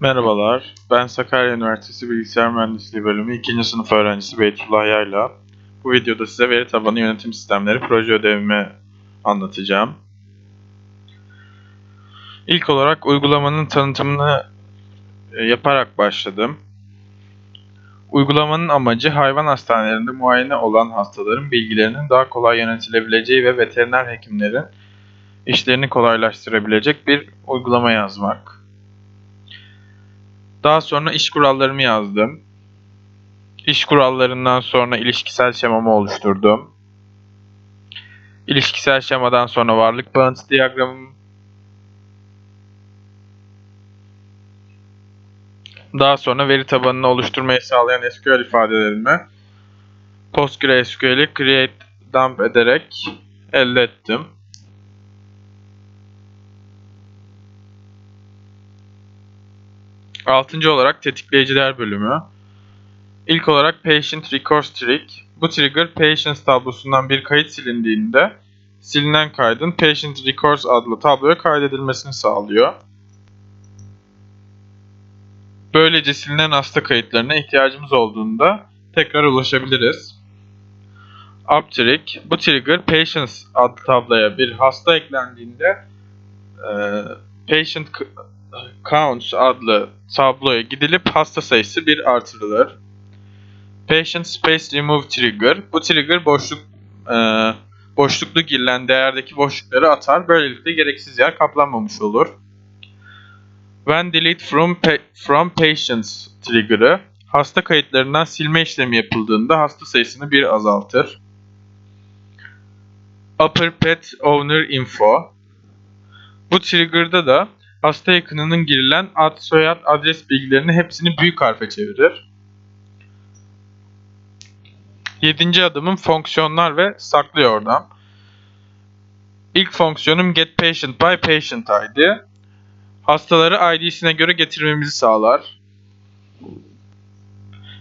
Merhabalar, ben Sakarya Üniversitesi Bilgisayar Mühendisliği Bölümü 2. sınıf öğrencisi Beytullah Yayla. Bu videoda size veri tabanı yönetim sistemleri proje ödevimi anlatacağım. İlk olarak uygulamanın tanıtımını e, yaparak başladım. Uygulamanın amacı hayvan hastanelerinde muayene olan hastaların bilgilerinin daha kolay yönetilebileceği ve veteriner hekimlerin işlerini kolaylaştırabilecek bir uygulama yazmak. Daha sonra iş kurallarımı yazdım. İş kurallarından sonra ilişkisel şemamı oluşturdum. İlişkisel şemadan sonra varlık bağıntı diyagramım. Daha sonra veri tabanını oluşturmayı sağlayan SQL ifadelerimi PostgreSQL'i create dump ederek elde ettim. Altıncı olarak tetikleyiciler bölümü. İlk olarak Patient Recourse Trick. Bu trigger Patients tablosundan bir kayıt silindiğinde silinen kaydın Patient Recourse adlı tabloya kaydedilmesini sağlıyor. Böylece silinen hasta kayıtlarına ihtiyacımız olduğunda tekrar ulaşabiliriz. Up trick. Bu trigger Patients adlı tabloya bir hasta eklendiğinde e, Patient Counts adlı tabloya gidilip hasta sayısı bir artırılır. Patient Space Remove Trigger. Bu trigger boşluk e, boşluklu girilen değerdeki boşlukları atar. Böylelikle gereksiz yer kaplanmamış olur. When delete from, pa from patients trigger'ı hasta kayıtlarından silme işlemi yapıldığında hasta sayısını bir azaltır. Upper Pet Owner Info Bu trigger'da da hasta yakınının girilen ad, soyad, adres bilgilerini hepsini büyük harfe çevirir. Yedinci adımım fonksiyonlar ve saklı yordam. İlk fonksiyonum get patient by patient ID. Hastaları ID'sine göre getirmemizi sağlar.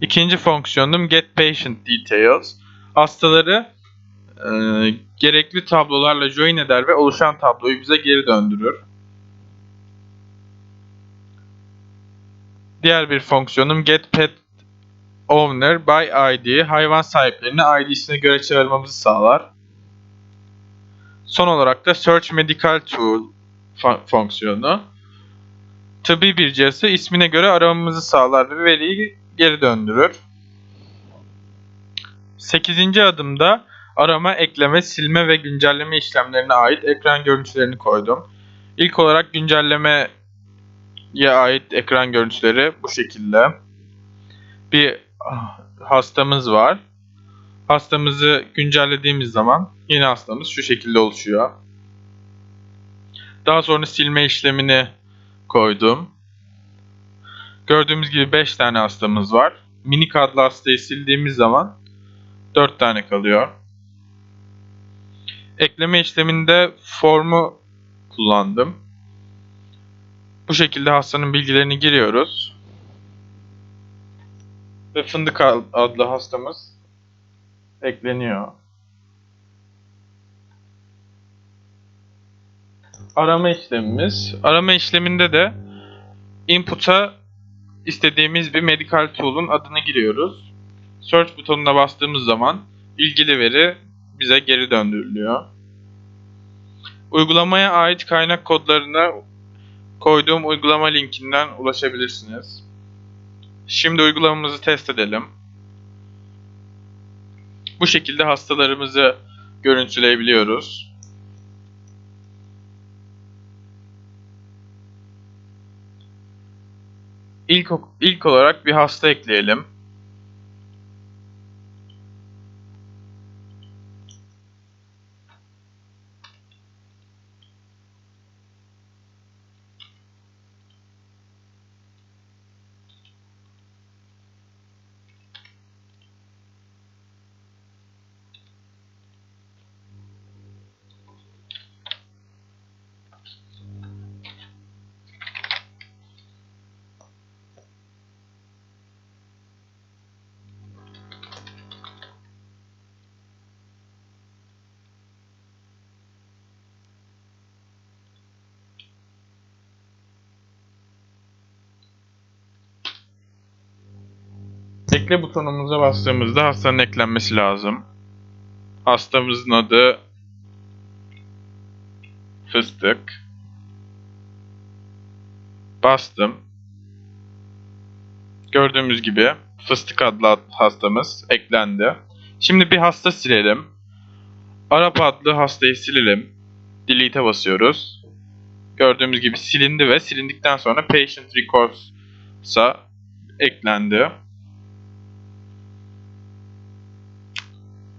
İkinci fonksiyonum get patient details. Hastaları e, gerekli tablolarla join eder ve oluşan tabloyu bize geri döndürür. Diğer bir fonksiyonum get pet owner by id hayvan sahiplerini id'sine göre çağırmamızı sağlar. Son olarak da search medical tool fonksiyonu tıbbi bir cihazı ismine göre aramamızı sağlar ve veriyi geri döndürür. 8. adımda arama, ekleme, silme ve güncelleme işlemlerine ait ekran görüntülerini koydum. İlk olarak güncelleme ait ekran görüntüleri bu şekilde. Bir hastamız var. Hastamızı güncellediğimiz zaman yeni hastamız şu şekilde oluşuyor. Daha sonra silme işlemini koydum. Gördüğümüz gibi 5 tane hastamız var. Minik adlı hastayı sildiğimiz zaman 4 tane kalıyor. Ekleme işleminde formu kullandım. Bu şekilde hastanın bilgilerini giriyoruz. Ve fındık adlı hastamız ekleniyor. Arama işlemimiz. Arama işleminde de input'a istediğimiz bir medical tool'un adını giriyoruz. Search butonuna bastığımız zaman ilgili veri bize geri döndürülüyor. Uygulamaya ait kaynak kodlarına koyduğum uygulama linkinden ulaşabilirsiniz. Şimdi uygulamamızı test edelim. Bu şekilde hastalarımızı görüntüleyebiliyoruz. İlk, ilk olarak bir hasta ekleyelim. Ekle butonumuza bastığımızda hastanın eklenmesi lazım. Hastamızın adı Fıstık. Bastım. Gördüğümüz gibi Fıstık adlı hastamız eklendi. Şimdi bir hasta silelim. Arap adlı hastayı silelim. Delete'e basıyoruz. Gördüğümüz gibi silindi ve silindikten sonra Patient Records'a eklendi.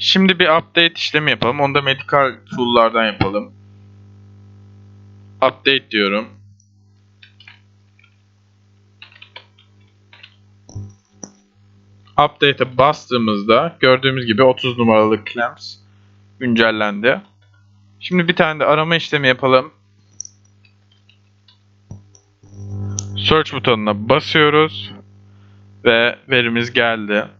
Şimdi bir update işlemi yapalım. Onu da Medical Tool'lardan yapalım. Update diyorum. Update'e bastığımızda gördüğümüz gibi 30 numaralı clamps güncellendi. Şimdi bir tane de arama işlemi yapalım. Search butonuna basıyoruz ve verimiz geldi.